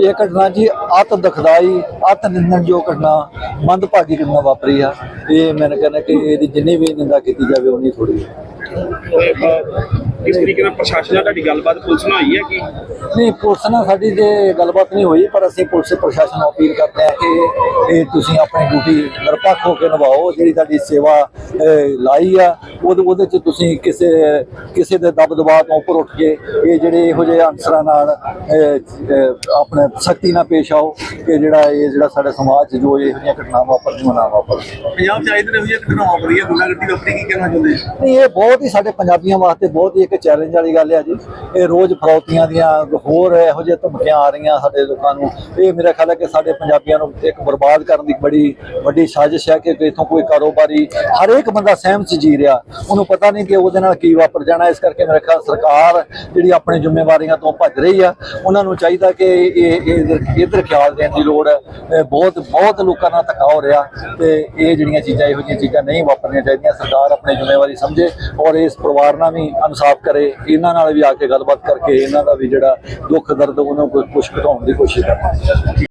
ਇਹ ਘਟਨਾ ਜੀ ਅਤ ਦੁਖਦਾਈ, ਅਤ ਨਿੰਦਣਯੋਗ ਘਟਨਾ, ਮੰਦਭਾਗੀ ਘਟਨਾ ਵਾਪਰੀ ਆ। ਇਹ ਮੈਨੂੰ ਕਹਿੰਦਾ ਕਿ ਇਹਦੀ ਜਿੰਨੀ ਵੀ ਨਿੰਦਾ ਕੀਤੀ ਜਾਵੇ, ਉਨੀ ਥੋੜੀ ਹੈ ਤੇ, ਕਿਸ ਤਰੀਕੇ ਨਾਲ ਪ੍ਰਸ਼ਾਸਨ ਨਾਲ ਤੁਹਾਡੀ ਗੱਲਬਾਤ ਪੁਲਿਸ ਨਾਲ ਹੋਈ ਹੈ ਕਿ? ਨਹੀਂ ਪੁਲਿਸ ਨਾਲ ਸਾਡੀ ਤੇ ਗੱਲਬਾਤ ਨਹੀਂ ਹੋਈ ਪਰ ਅਸੀਂ ਪੁਲਿਸ ਪ੍ਰਸ਼ਾਸਨ ਨੂੰ ਅਪੀਲ ਕਰਦੇ ਹਾਂ ਕਿ ਇਹ ਤੁਸੀਂ ਆਪਣੀ ਡਿਊਟੀ ਨਿਰਪੱਖ ਹੋ ਕੇ ਨਿਭਾਓ ਜਿਹੜੀ ਤੁਹਾਡੀ ਸੇਵਾ ਲਾਈ ਆ ਉਹਦੇ ਉਹਦੇ ਚ ਤੁਸੀਂ ਕਿਸੇ ਕਿਸੇ ਦੇ ਦਬ ਦਬਾਅ ਤੋਂ ਉੱਪਰ ਉੱਠ ਕੇ ਇਹ ਜਿਹੜੇ ਇਹੋ ਜਿਹੇ ਅਨਸਰਾਂ ਨਾਲ ਆਪਣੇ ਸਖਤੀ ਨਾਲ ਪੇਸ਼ ਆਓ ਕਿ ਜਿਹੜਾ ਇਹ ਜਿਹੜਾ ਸਾਡੇ ਸਮਾਜ 'ਚ ਜੋ ਇਹੋ ਜਿਹੀਆਂ ਘਟਨਾਵਾਂ ਵਾਪਰਦੀਆਂ ਨਾ ਵਾਪਰਨ ਪੰਜਾਬ ਚ ਆਏ ਦਿਨ ਇਹੋ ਜਿਹੀਆਂ ਘਟਨਾਵਾਂ ਵਾਪਰੀ ਹੈ ਗੁੰਡਾਗਰਦੀ ਵਾਪਰੀ ਕੀ ਕਹਿਣਾ ਚਾਹੁੰਦੇ ਨਹੀਂ ਇਹ ਬਹੁਤ ਹੀ ਸਾਡੇ ਪੰਜਾਬੀਆਂ ਵਾਸਤੇ ਬਹੁਤ ਹੀ ਇੱਕ ਚੈਲੰਜ ਵਾਲੀ ਗੱਲ ਹੈ ਜੀ। ਇਹ ਰੋਜ਼ ਫਰੌਤੀਆਂ ਦੀਆਂ ਹੋਰ ਇਹੋ ਜਿਹੇ ਧਮਕੀਆਂ ਆ ਰਹੀਆਂ ਸਾਡੇ ਲੋਕਾਂ ਨੂੰ। ਇਹ ਮੇਰਾ ਖਿਆਲ ਹੈ ਕਿ ਸਾਡੇ ਪੰਜਾਬੀਆਂ ਨੂੰ ਇੱਕ ਬਰਬਾਦ ਕਰਨ ਦੀ ਬੜੀ ਵੱਡੀ ਸਾਜ਼ਿਸ਼ ਹੈ ਕਿ ਇਥੋਂ ਕੋਈ ਕਾਰੋਬਾਰੀ ਹਰੇਕ ਬੰਦਾ ਸਹਿਮ ਚ ਜੀ ਰਿਹਾ। ਉਹਨੂੰ ਪਤਾ ਨਹੀਂ ਕਿ ਉਹਦੇ ਨਾਲ ਕੀ ਵਾਪਰ ਜਾਣਾ। ਇਸ ਕਰਕੇ ਮੇਰਾ ਖਿਆਲ ਸਰਕਾਰ ਜਿਹੜੀ ਆਪਣੀ ਜ਼ਿੰਮੇਵਾਰੀਆਂ ਤੋਂ ਭੱਜ ਰਹੀ ਆ ਉਹਨਾਂ ਨੂੰ ਚਾਹੀਦਾ ਕਿ ਇਹ ਇਧਰ ਖਿਆਲ ਦੇਣ ਦੀ ਲੋੜ ਹੈ। ਬਹੁਤ ਬਹੁਤ ਲੋਕਾਂ ਨਾਲ ਧੱਕਾ ਹੋ ਰਿਹਾ ਤੇ ਇਹ ਜਿਹੜੀਆਂ ਚੀਜ਼ਾਂ ਇਹੋ ਜਿਹੀਆਂ ਚੀਜ਼ਾਂ ਨਹੀਂ ਵਾਪਰਨੀਆਂ ਚਾਹੀਦੀਆਂ। ਸਰਕਾਰ ਆਪਣੀ ਜ਼ਿੰਮੇਵਾਰੀ ਸਮਝੇ ਔਰ ਇਸ ਪਰਿਵਾਰ ਨਾਲ ਵੀ ਇਨਸਾਫ ਕਰੇ। ਇਹਨਾਂ ਨਾਲ ਵੀ ਆ ਕੇ ਗੱਲਬਾਤ ਕਰਕੇ ਇਹਨਾਂ ਦਾ ਵੀ ਜਿਹੜਾ ਦੁੱਖ ਦਰਦ, ਉਹਨਾਂ ਨੂੰ ਕੁਝ ਘਟਾਉਣ ਦੀ ਕੋਸ਼ਿਸ਼ ਕਰੇ।